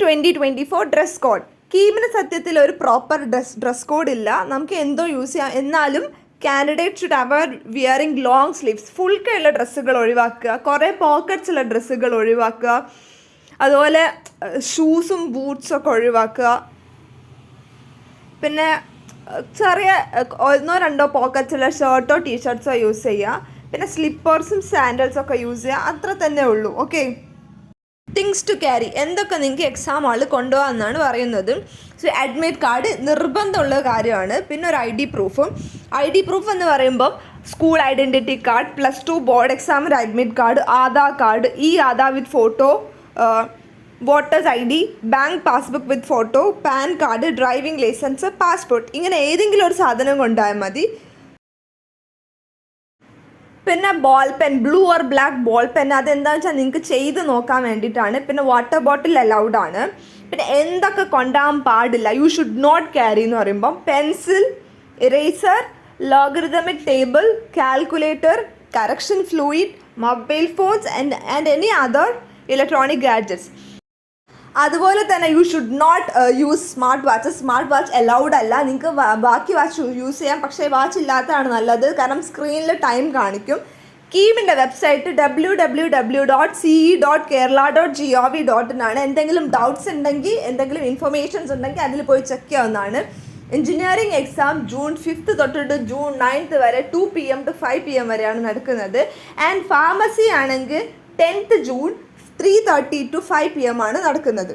Twenty twenty four dress code കീമിന് സത്യത്തിൽ ഒരു proper dress dress code ഇല്ല. നമുക്ക് എന്തോ യൂസ് ചെയ്യാം. എന്നാലും candidate should our wearing long sleeves full കൈയുള്ള ഡ്രസ്സുകൾ ഒഴിവാക്കുക. കുറേ പോക്കറ്റ്സ് ഉള്ള ഡ്രസ്സുകൾ ഒഴിവാക്കുക. അതുപോലെ ഷൂസും ബൂട്ട്സും ഒക്കെ ഒഴിവാക്കുക. പിന്നെ ചെറിയ ഒന്നോ രണ്ടോ പോക്കറ്റ്സുള്ള ഷർട്ടോ ടീഷർട്ട്സോ യൂസ് ചെയ്യുക. പിന്നെ സ്ലിപ്പേഴ്സും സാൻഡൽസും ഒക്കെ യൂസ് ചെയ്യുക. അത്ര തന്നെ ഉള്ളൂ. ഓക്കെ തിങ്സ് ടു ക്യാരി എന്തൊക്കെ നിങ്ങൾക്ക് എക്സാം ആൾ കൊണ്ടുപോകാമെന്നാണ് പറയുന്നത്. സോ അഡ്മിറ്റ് കാർഡ് നിർബന്ധമുള്ള കാര്യമാണ്. പിന്നെ ഒരു ഐ ഡി പ്രൂഫും ഐ ഡി പ്രൂഫ് എന്ന് പറയുമ്പം school identity card plus two board എക്സാമിന്റെ അഡ്മിറ്റ് കാർഡ് ആധാർ കാർഡ് ഈ Aadhaar with photo voters I D bank passbook with photo PAN card driving licence passport ഇങ്ങനെ ഏതെങ്കിലും ഒരു സാധനം കൊണ്ടായാൽ മതി. പിന്നെ ball pen blue or black ball pen അതെന്താണെന്ന് വെച്ചാൽ നിങ്ങൾക്ക് ചെയ്ത് നോക്കാൻ വേണ്ടിയിട്ടാണ്. പിന്നെ വാട്ടർ ബോട്ടിൽ അലൗഡ് ആണ്. പിന്നെ എന്തൊക്കെ കൊണ്ടാകാൻ പാടില്ല യു ഷുഡ് നോട്ട് ക്യാരി എന്ന് പറയുമ്പം pencil eraser logarithmic table calculator correction fluid mobile phones and and any other electronic gadgets അതുപോലെ തന്നെ you should not use smart watch smart watch allowed അല്ല. നിങ്ങൾക്ക് ബാക്കി വാച്ച് യൂസ് ചെയ്യാം. പക്ഷേ വാച്ച് ഇല്ലാത്തതാണ് നല്ലത്. കാരണം സ്ക്രീനിൽ ടൈം കാണിക്കും. കീമിന്റെ website W W W dot C E dot Kerala dot G O V dot ആണ്. എന്തെങ്കിലും ഡൗട്ട്സ് ഉണ്ടെങ്കിൽ എന്തെങ്കിലും ഇൻഫർമേഷൻസ് ഉണ്ടെങ്കിൽ അതിൽ പോയി ചെക്ക് ചെയ്യാവുന്നതാണ്. എഞ്ചിനീയറിംഗ് എക്സാം ജൂൺ ഫിഫ്ത്ത് തൊട്ടിട്ട് ജൂൺ നയൻത്ത് വരെ two P M to five P M വരെയാണ് നടക്കുന്നത്. ആൻഡ് ഫാർമസി ആണെങ്കിൽ tenth June three thirty to five P M ആണ് നടക്കുന്നത്.